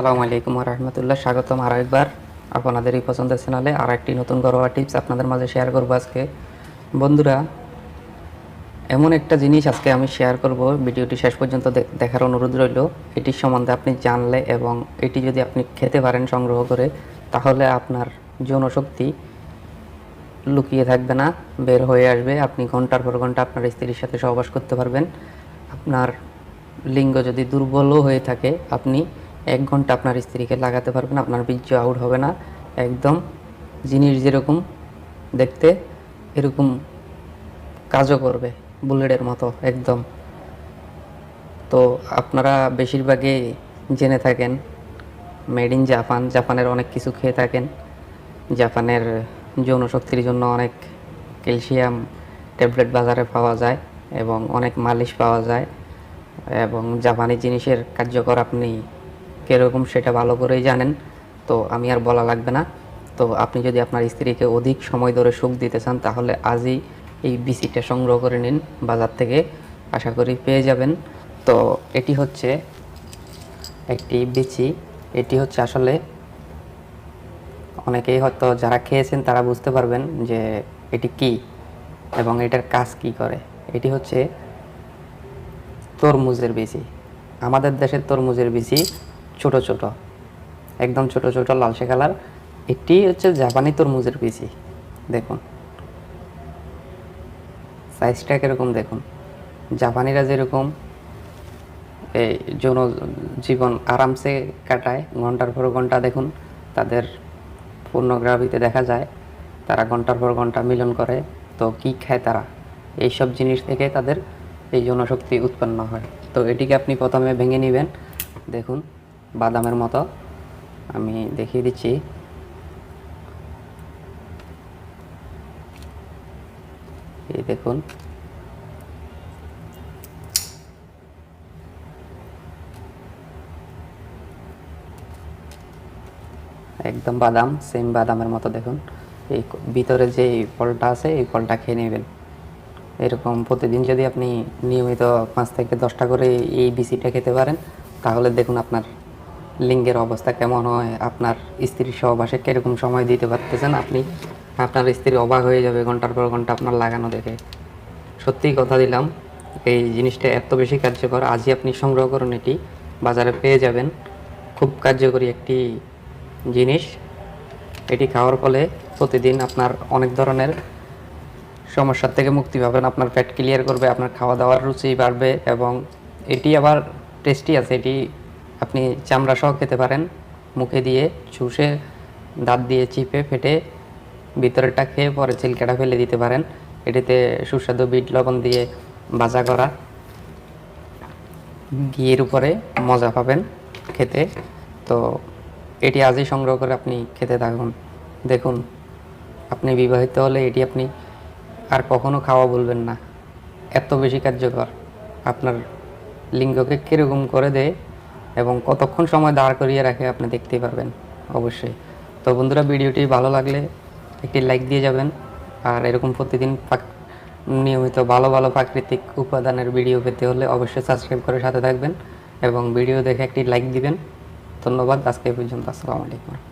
আসসালামু আলাইকুম রহমতুল্লাহ স্বাগতম আরও একবার আপনাদের এই পছন্দের চ্যানেলে আর একটি নতুন ঘরোয়া টিপস আপনাদের মাঝে শেয়ার করব আজকে। বন্ধুরা, এমন একটা জিনিস আজকে আমি শেয়ার করব, ভিডিওটি শেষ পর্যন্ত দেখার অনুরোধ রইল। এটির সম্বন্ধে আপনি জানলে এবং এটি যদি আপনি খেতে পারেন সংগ্রহ করে, তাহলে আপনার যৌনশক্তি লুকিয়ে থাকবে না, বের হয়ে আসবে। আপনি ঘণ্টার পর ঘণ্টা আপনার স্ত্রীর সাথে সহবাস করতে পারবেন। আপনার লিঙ্গ যদি দুর্বলও হয়ে থাকে, আপনি এক ঘণ্টা আপনার স্ত্রীকে লাগাতে পারবেন, আপনার বীর্য আউট হবে না। একদম জিনিস যেরকম দেখতে, এরকম কাজও করবে, বুলেটের মতো, একদম। তো আপনারা বেশিরভাগই জেনে থাকেন, মেড ইন জাপান, জাপানের অনেক কিছু খেয়ে থাকেন। জাপানের যৌন শক্তির জন্য অনেক ক্যালসিয়াম ট্যাবলেট বাজারে পাওয়া যায় এবং অনেক মালিশ পাওয়া যায় এবং জাপানি জিনিসের কার্যকর আপনি কীরকম সেটা ভালো করেই জানেন। তো আমি আর বলা লাগবে না। তো আপনি যদি আপনার স্ত্রীকে অধিক সময় ধরে সুখ দিতে চান, তাহলে আজই এই বিসিটা সংগ্রহ করে নিন বাজার থেকে। আশা করি পেয়ে যাবেন। তো এটি হচ্ছে একটি বিচি। এটি হচ্ছে আসলে অনেকেই হয়তো যারা খেয়েছেন, তারা বুঝতে পারবেন যে এটি কি এবং এটার কাজ কি করে। এটি হচ্ছে তরমুজের বিচি। আমাদের দেশের তরমুজের বিচি ছোট ছোট, একদম ছোট ছোট লালসে কালার। এটি হচ্ছে জাপানি তরমুজের বিচি দেখুন। সাইজটা কীরকম দেখুন? জাপানিরা যেরকম, এই যৌন জীবন আরামসে কাটায়, ঘণ্টার পর ঘণ্টা দেখুন, তাদের পূর্ণগ্রাভিতে দেখা যায়, তারা ঘণ্টার পর ঘণ্টা মিলন করে, তো কি খায় তারা? এইসব জিনিস থেকে তাদের এই যৌনশক্তি উৎপন্ন হয়। তো এটিকে আপনি প্রথমে ভেঙে নেবেন, দেখুন। বাদামের মতো। আমি দেখিয়ে দিচ্ছি। এই দেখুন। একদম বাদাম সেম বাদামের মতো দেখুন। এই ভিতরে যে ফলটা আছে, এই ফলটা খেয়ে নেবেন। এরকম প্রতিদিন যদি আপনি নিয়মিত পাঁচ থেকে দশটা করে এই বিসিটা খেতে পারেন, তাহলে দেখুন আপনার লিঙ্গের অবস্থা কেমন হয়, আপনার স্ত্রীর সহবাসে কীরকম সময় দিতে পারতেছেন আপনি? আপনার স্ত্রী অবাক হয়ে যাবে ঘণ্টার পর ঘণ্টা আপনার লাগানো দেখে। সত্যিই কথা দিলাম, এই জিনিসটা এত বেশি কার্যকর, আজই আপনি সংগ্রহ করুন এটি, বাজারে পেয়ে যাবেন। খুব কার্যকরী একটি জিনিস। এটি খাওয়ার ফলে প্রতিদিন আপনার অনেক ধরনের সমস্যার থেকে মুক্তি পাবেন, আপনার পেট ক্লিয়ার করবে, আপনার খাওয়া দাওয়ার রুচি বাড়বে এবং এটি আবার টেস্টি আছে, এটি আপনি চামড়া সহ খেতে পারেন। মুখে দিয়ে চুষে, দাঁত দিয়ে চিপে ফেটে ভিতরেরটা খেয়ে পরে ছিলকাটা ফেলে দিতে পারেন। এটিতে সুস্বাদু বিট লবণ দিয়ে ভাজা করা ঘিয়ের উপরে মজা পাবেন খেতে। তো এটি আজই সংগ্রহ করে আপনি খেতে থাকুন। দেখুন, আপনি বিবাহিত হলে এটি আপনি আর কখনো খাওয়া বলবেন না। এত বেশি কার্যকর। আপনার লিঙ্গকে কীরকম করে দেয় এবং কতক্ষণ সময় দাঁড় করিয়ে রাখে আপনি দেখতেই পাবেন অবশ্যই। তো বন্ধুরা, ভিডিওটি ভালো লাগলে একটি লাইক দিয়ে যাবেন, আর এরকম প্রতিদিন নিয়মিত ভালো ভালো প্রাকৃতিক উপাদানের ভিডিও পেতে হলে অবশ্যই সাবস্ক্রাইব করে সাথে থাকবেন এবং ভিডিও দেখে একটি লাইক দিবেন। ধন্যবাদ, আজকে পর্যন্ত। আসসালামু আলাইকুম।